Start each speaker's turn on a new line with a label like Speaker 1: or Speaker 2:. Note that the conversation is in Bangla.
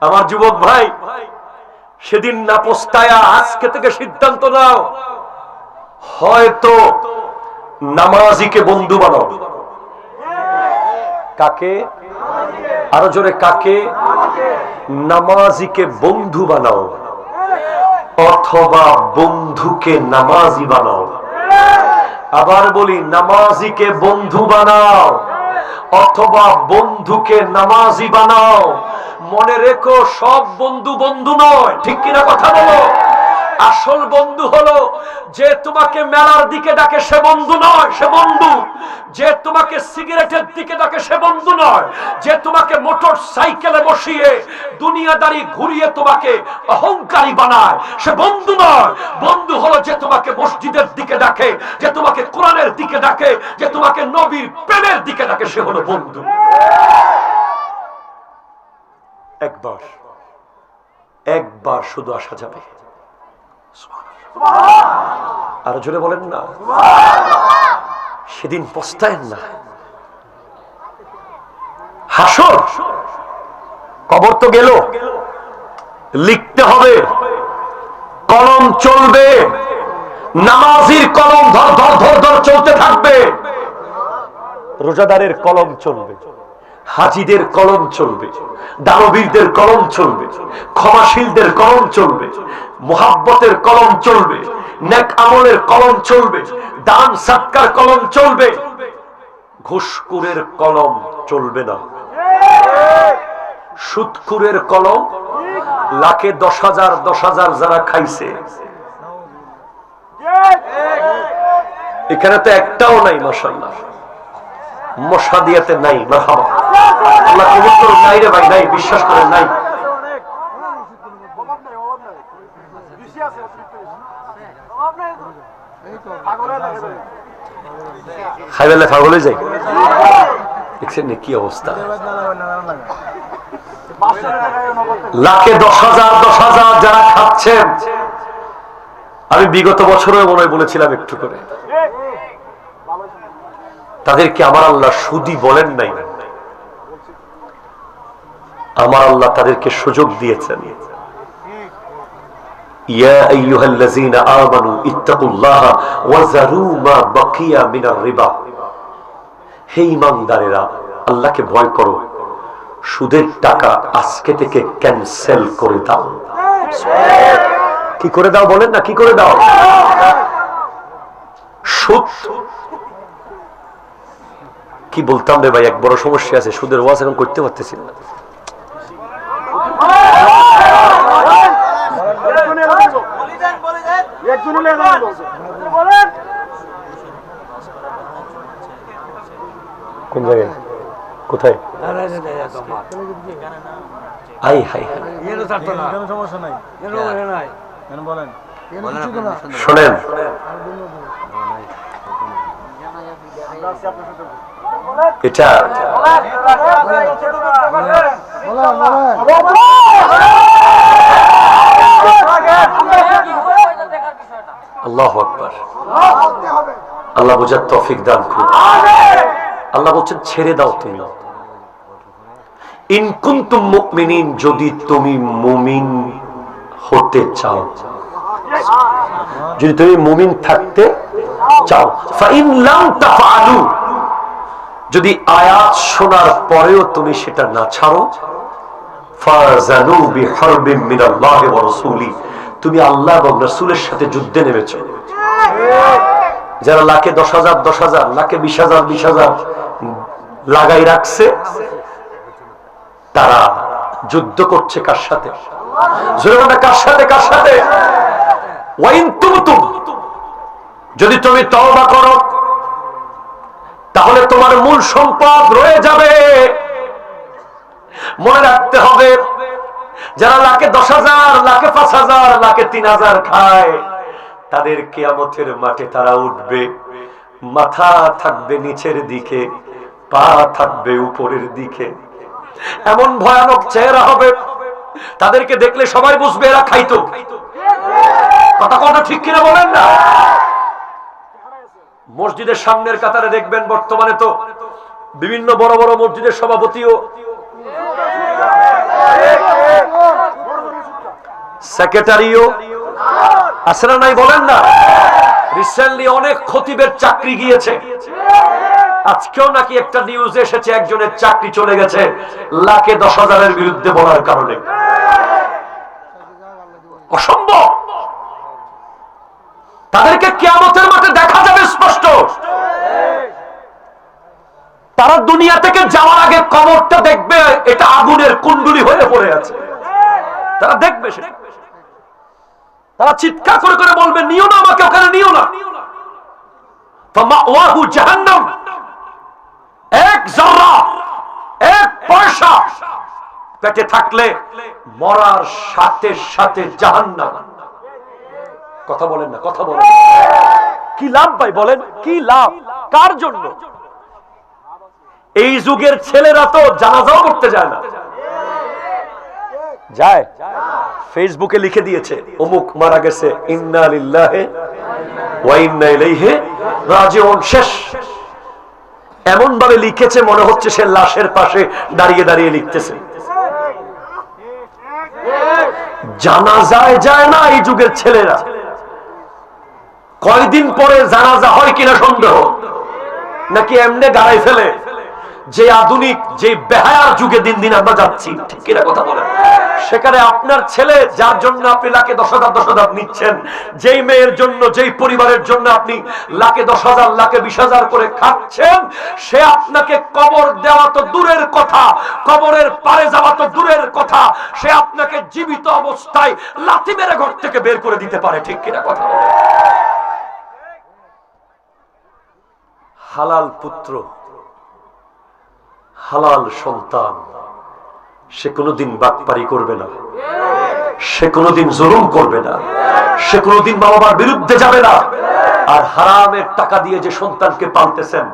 Speaker 1: আমার যুবক ভাই, সেদিন না পোস্তায়া আজকে থেকে সিদ্ধান্ত নাও। হয়তো নামাজিকে বন্ধু বানাও। কাকে? আরও জোরে কাকে? নামাজিকে বন্ধু বানাও। অথবা বন্ধুকে নামাজি বানাও। আবার বলি, নামাজিকে বন্ধু বানাও। অথবা বন্ধুকে নামাজি বানাও। মনে রেখো সব বন্ধু বন্ধু নয়। ঠিক কিনা কথা বলো? আসল বন্ধু হলো যে তোমাকে মেলার দিকে ডাকে সে বন্ধু নয়, সে বন্ধু। যে তোমাকে সিগারেটের দিকে ডাকে সে বন্ধু নয়। যে তোমাকে মোটর সাইকেলে বসিয়ে দুনিয়াদারি ঘুরিয়ে তোমাকে অহংকারী বানায়, সে বন্ধু নয়। বন্ধু হলো যে তোমাকে মসজিদের দিকে ডাকে, যে তোমাকে কোরআনের দিকে ডাকে, যে তোমাকে নবীর প্রেমের দিকে ডাকে, সে হলো বন্ধু। একবার একবার শুধু আসা যাবে। আরও জোরে বলেন না। সেদিন পস্তায়েন না। হাসর। কবর তো গেল। লিখতে হবে। কলম চলবে। নামাজির কলম ধর ধর ধর ধর চলতে থাকবে। রোজাদারের কলম চলবে। হাজিদের কলম চলবে, দানবীরদের কলম চলবে, ক্ষমাশীলদের কলম চলবে, মোহাব্বতের কলম চলবে, নেক আমলের কলম চলবে, দান সাতকার কলম চলবে। ঘুষকুরের কলম চলবে না। সুৎকুরের কলম লাখে দশ হাজার দশ হাজার যারা খাইছে। এখানে তো একটাও নাই মাসাল্লাহ মশা দিয়াতে নাই নাই রে ভাই, নাই, বিশ্বাস করেন, নাই। কি অবস্থা। লাখে দশ হাজার দশ হাজার যারা খাচ্ছেন। আমি বিগত বছরও মনে হয় বলেছিলাম একটু করে। তাদেরকে আমার আল্লাহ সুদি বলেন নাই। আমার আল্লাহ তাদেরকে সুযোগ দিয়েছেন। আল্লাহকে ভয় করো। সুদের টাকা আজকে থেকে ক্যান্সেল করে দাও। কি করে দাও বলেন না, কি করে দাও? সুদ কি বলতাম রে ভাই? এক বড় সমস্যা আছে, সুদের ওয়াজ এখন করতে পারতেছি না। কোন জায়গায়? কোথায়? হাই। শোনেন। এটা আল্লাহ আকবার। আল্লাহ বোঝার তফিক দান খুব আল্লাহ বলছেন, ছেড়ে দাও তুমি। ইনকুন্তুম মুমিনিন, যদি তুমি মুমিন হতে চাও। যদি তুমি মুমিন থাকতে চাও। যদি আয়াত শোনার পরেও তুমি সেটা না ছাড়ো তুমি আল্লাহ এবং রাসূলের সাথে যুদ্ধে নেমেছো। যারা লাখে দশ হাজার দশ হাজার, লাখে বিশ হাজার বিশ হাজার লাগাই রাখছে, তারা যুদ্ধ করছে কার সাথে? কার সাথে কার সাথে? যদি তুমি তওবা করো তাহলে তোমার মূল সম্পদ রয়ে যাবে। মনে রাখতে হবে, যারা লাখে দশ হাজার, লাখে পাঁচ হাজার, লাখে তিন হাজার খায়, তাদের কেয়ামতের মাঠে তারা উঠবে। মাথা থাকবে নিচের দিকে, পা থাকবে উপরের দিকে। এমন ভয়ানক চেহারা হবে, তাদেরকে দেখলে সবাই বুঝবে এরা খাইতো। কথা কথা ঠিক কিনা বলেন না? মসজিদের সামনের কাতারে দেখবেন বর্তমানে তো বিভিন্ন বড় বড় মসজিদের সভাপতিও। সেক্রেটারিও। আছে না নাই বলেন না? রিসেন্টলি অনেক খতিবের চাকরি গিয়েছে। আজকেও নাকি একটা নিউজ এসেছে, একজনের চাকরি চলে গেছে, লাখে দশ হাজারের বিরুদ্ধে বলার কারণে। অসম্ভব! তাদেরকে কেয়ামতের মাঠে দেখা যাবে স্পষ্ট তারা দুনিয়া থেকে যাওয়ার আগে কবরটা দেখবে, এটা আগুনের কুণ্ডুলি হয়ে পড়ে আছে। তারা দেখবে তারা চিৎকার করে করে বলবে, নিও না আমাকে, ওখানে নিও না। কি লাভ ভাই, বলেন, কি লাভ? কার জন্য? এই যুগের ছেলেরা তো জানাজাও করতে যায় না। যায়। ফেসবুকে লিখে দিয়েছে, অমুক মারা গেছে শেষ। এমন ভাবে লিখেছে, মনে হচ্ছে সে লাশের পাশে দাঁড়িয়ে দাঁড়িয়ে লিখতেছে। জানা যায় যায় না এই যুগের ছেলেরা। কয়দিন পরে জানাজা হয় কিনা সন্দেহ? নাকি এমনি গাড়াই ফেলে? যে আধুনিক, যে বেহায়ার যুগে দিন দিন আমরা যাচ্ছি। ঠিক কিনা কথা বলেন? সেখানে আপনার ছেলে, যার জন্য আপনি লাখে দশ হাজার দশ হাজার নিচ্ছেন, যেই মেয়ের জন্য, যেই পরিবারের জন্য আপনি লাখে দশ হাজার, লাখে বিশ হাজার করে খাচ্ছেন, সে আপনাকে কবর দেওয়া তো দূরের কথা, কবরের পারে যাওয়া তো দূরের কথা, সে আপনাকে জীবিত অবস্থায় লাথি মেরে ঘর থেকে বের করে দিতে পারে। ঠিক কিনা কথা? হালাল পুত্র হালাল সন্তান, সে কোনোদিন বাকপারি করবে না। সে কোনোদিন জরুম করবে না। সে কোনোদিন বাবা মার বিরুদ্ধে যাবে না। আর হারামের টাকা দিয়ে যে সন্তানকে পালতেছেন